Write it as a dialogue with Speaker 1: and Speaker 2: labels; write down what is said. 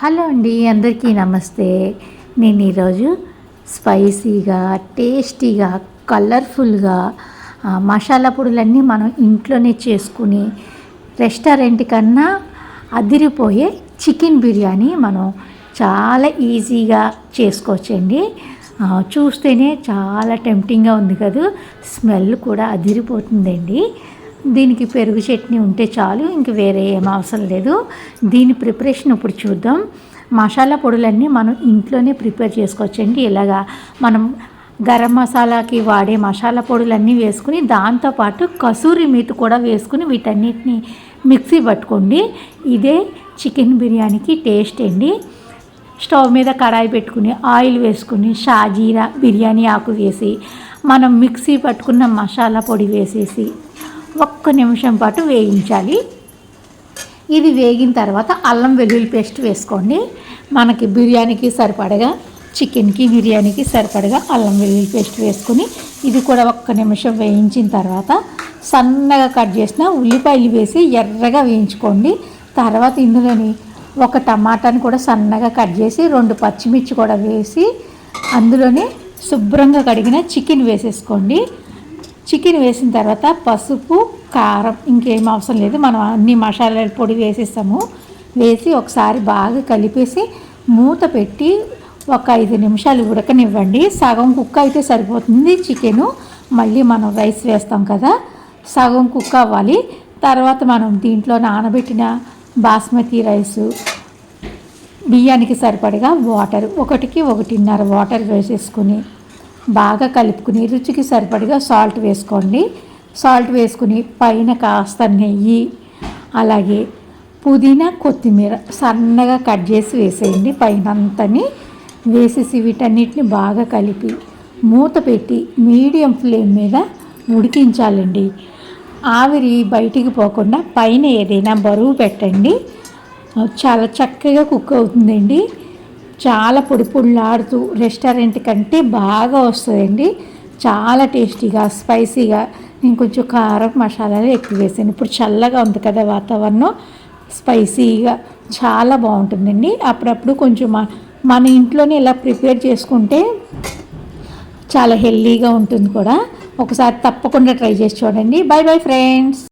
Speaker 1: Hello అండి అందరికీ నమస్తే. నేను ఈరోజు స్పైసీగా టేస్టీగా కలర్ఫుల్గా మసాలా పొడులన్నీ మనం ఇంట్లోనే చేసుకుని రెస్టారెంట్ కన్నా అదిరిపోయే చికెన్ బిర్యానీ మనం చాలా ఈజీగా చేసుకోవచ్చండి. చూస్తేనే చాలా టెంప్టింగ్గా ఉంది కదా స్మెల్ కూడా అదిరిపోతుందండి. దీనికి పెరుగు చట్నీ ఉంటే చాలు ఇంక వేరే ఏం అవసరం లేదు. దీని ప్రిపరేషన్ ఇప్పుడు చూద్దాం. మసాలా పొడులన్నీ మనం ఇంట్లోనే ప్రిపేర్ చేసుకోవచ్చండి. ఇలాగా మనం గరం మసాలాకి వాడే మసాలా పొడులన్నీ వేసుకుని దాంతోపాటు కసూరి మీతి కూడా వేసుకుని వీటన్నిటిని మిక్సీ పట్టుకోండి. ఇదే చికెన్ బిర్యానీకి టేస్ట్ అండి. స్టవ్ మీద కడాయి పెట్టుకుని ఆయిల్ వేసుకుని షాజీరా బిర్యానీ ఆకు వేసి మనం మిక్సీ పట్టుకున్న మసాలా పొడి వేసేసి ఒక్క నిమిషం పాటు వేయించాలి. ఇది వేగిన తర్వాత అల్లం వెల్లుల్లి పేస్ట్ వేసుకోండి. మనకి బిర్యానీకి సరిపడగా చికెన్కి బిర్యానీకి సరిపడగా అల్లం వెల్లుల్లి పేస్ట్ వేసుకుని ఇది కూడా ఒక్క నిమిషం వేయించిన తర్వాత సన్నగా కట్ చేసిన ఉల్లిపాయలు వేసి ఎర్రగా వేయించుకోండి. తర్వాత ఇందులోని ఒక టమాటాని కూడా సన్నగా కట్ చేసి రెండు పచ్చిమిర్చి కూడా వేసి అందులోనే శుభ్రంగా కడిగిన చికెన్ వేసేసుకోండి. చికెన్ వేసిన తర్వాత పసుపు కారం ఇంకేం అవసరం లేదు. మనం అన్ని మసాలాల పొడి వేసేస్తాము. వేసి ఒకసారి బాగా కలిపేసి మూత పెట్టి ఒక ఐదు నిమిషాలు ఉడకనివ్వండి. సగం కుక్ అయితే సరిపోతుంది చికెను. మళ్ళీ మనం రైస్ వేస్తాం కదా. సగం కుక్ అవ్వాలి. తర్వాత మనం దీంట్లో నానబెట్టిన బాస్మతి రైసు బియ్యానికి సరిపడగా వాటర్ ఒకటికి ఒకటిన్నర వాటర్ వేసేసుకుని బాగా కలుపుకుని రుచికి సరిపడిగా సాల్ట్ వేసుకోండి. సాల్ట్ వేసుకుని పైన కాస్త నెయ్యి అలాగే పుదీనా కొత్తిమీర సన్నగా కట్ చేసి వేసేయండి. పైన అంతని వేసేసి వీటన్నిటిని బాగా కలిపి మూత పెట్టి మీడియం ఫ్లేమ్ మీద ఉడికించాలండి. ఆవిరి బయటికి పోకుండా పైన ఏదైనా బరువు పెట్టండి. చాలా చక్కగా కుక్ అవుతుందండి. చాలా పొడి పొడిలాడుతూ రెస్టారెంట్ కంటే బాగా వస్తుందండి. చాలా టేస్టీగా స్పైసీగా. నేను కొంచెం కారం మసాలాలు ఎక్కువ వేసాను. ఇప్పుడు చల్లగా ఉంది కదా వాతావరణం. స్పైసీగా చాలా బాగుంటుందండి. అప్పుడప్పుడు కొంచెం మన ఇంట్లోనే ఇలా ప్రిపేర్ చేసుకుంటే చాలా హెల్దీగా ఉంటుంది కూడా. ఒకసారి తప్పకుండా ట్రై చేసి చూడండి. Bye bye friends.